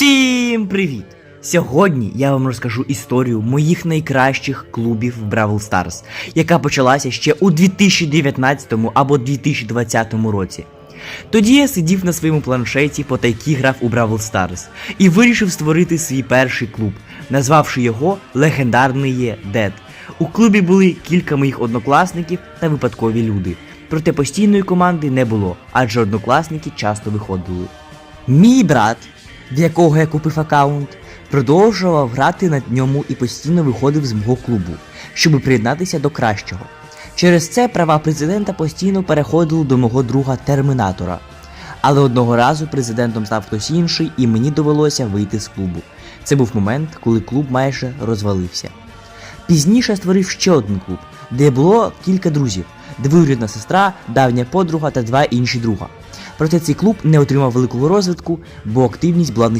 Всім привіт! Сьогодні я вам розкажу історію моїх найкращих клубів в Бравл Старс, яка почалася ще у 2019 або 2020 році. Тоді я сидів на своєму планшеті по тайкі грав у Бравл Старс і вирішив створити свій перший клуб, назвавши його Легендарний Дед. У клубі були кілька моїх однокласників та випадкові люди. Проте постійної команди не було, адже однокласники часто виходили. Мій брат, в якого я купив аккаунт, продовжував грати на ньому і постійно виходив з мого клубу, щоб приєднатися до кращого. Через це права президента постійно переходили до мого друга Термінатора. Але одного разу президентом став хтось інший, і мені довелося вийти з клубу. Це був момент, коли клуб майже розвалився. Пізніше створив ще один клуб, де було кілька друзів: двоюрідна сестра, давня подруга та два інші друга. Проте цей клуб не отримав великого розвитку, бо активність була низькою.